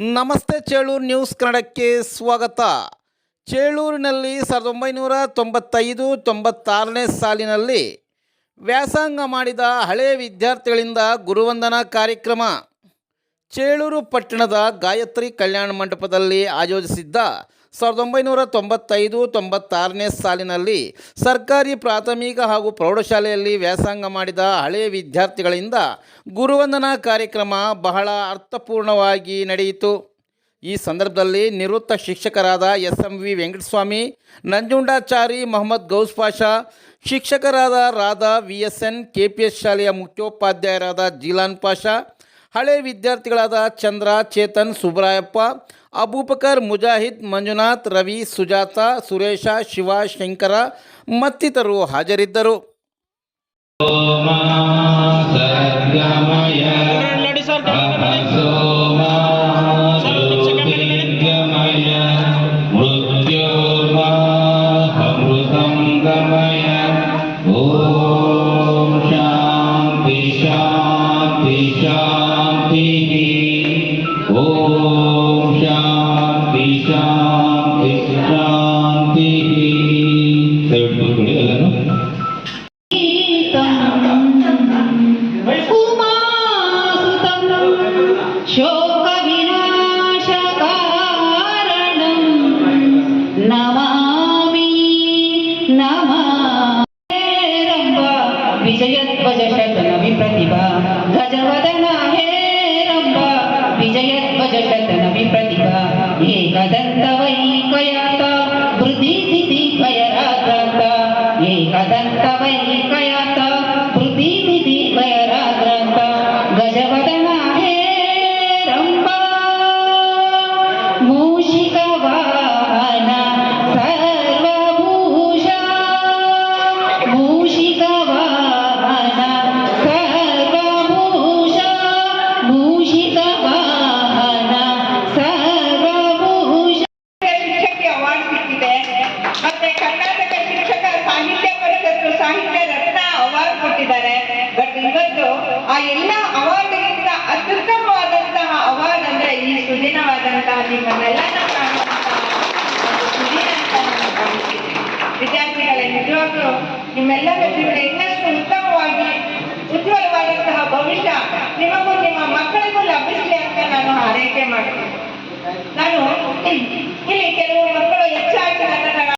ನಮಸ್ತೆ ಚೇಳೂರು ನ್ಯೂಸ್ ಕನ್ನಡಕ್ಕೆ ಸ್ವಾಗತ. ಚೇಳೂರಿನಲ್ಲಿ ಸಾವಿರದ ಒಂಬೈನೂರ ತೊಂಬತ್ತೈದು, ತೊಂಬತ್ತಾರನೇ ಸಾಲಿನಲ್ಲಿ ವ್ಯಾಸಂಗ ಮಾಡಿದ ಹಳೆಯ ವಿದ್ಯಾರ್ಥಿಗಳಿಂದ ಗುರುವಂದನಾ ಕಾರ್ಯಕ್ರಮ. ಚೇಳೂರು ಪಟ್ಟಣದ ಗಾಯತ್ರಿ ಕಲ್ಯಾಣ ಮಂಟಪದಲ್ಲಿ ಆಯೋಜಿಸಿದ್ದ ಸಾವಿರದ ಒಂಬೈನೂರ ತೊಂಬತ್ತೈದು ತೊಂಬತ್ತಾರನೇ ಸಾಲಿನಲ್ಲಿ ಸರ್ಕಾರಿ ಪ್ರಾಥಮಿಕ ಹಾಗೂ ಪ್ರೌಢಶಾಲೆಯಲ್ಲಿ ವ್ಯಾಸಂಗ ಮಾಡಿದ ಹಳೆಯ ವಿದ್ಯಾರ್ಥಿಗಳಿಂದ ಗುರುವಂದನಾ ಕಾರ್ಯಕ್ರಮ ಬಹಳ ಅರ್ಥಪೂರ್ಣವಾಗಿ ನಡೆಯಿತು. ಈ ಸಂದರ್ಭದಲ್ಲಿ ನಿವೃತ್ತ ಶಿಕ್ಷಕರಾದ S M V Venkataswamy, Nanjundachari Mohammed Gaus Pasha, ಶಿಕ್ಷಕರಾದ Radha V S N K P S ಶಾಲೆಯ ಮುಖ್ಯೋಪಾಧ್ಯಾಯರಾದ ಜೀಲಾನ್ ಪಾಷಾ ಹಳೆ ವಿದ್ಯಾರ್ಥಿಗಳಾದ ಚಂದ್ರ, ಚೇತನ್, ಸುಬ್ರಾಯಪ್ಪ, ಅಬೂಬಕರ್, ಮುಜಾಹಿದ್, ಮಂಜುನಾಥ್, ರವಿ, ಸುಜಾತ, ಸುರೇಶ, ಶಿವ, ಶಂಕರ ಮತ್ತಿತರರು ಹಾಜರಿದ್ದರು. ಸದ್ಗಮಯ विजयध्वजशत नविप्रतिभा गजवदन हे रम्ब विजयध्वजशत नविप्रतिभा एकदन्त वै कयाता वृद्धिधिकयराजाता एकदन्त वै ನಿಮ್ಮನ್ನೆಲ್ಲ ವಿದ್ಯಾರ್ಥಿಗಳೇ ನಿಜವಾಗ್ಲೂ ನಿಮ್ಮೆಲ್ಲರ ಜೀವನ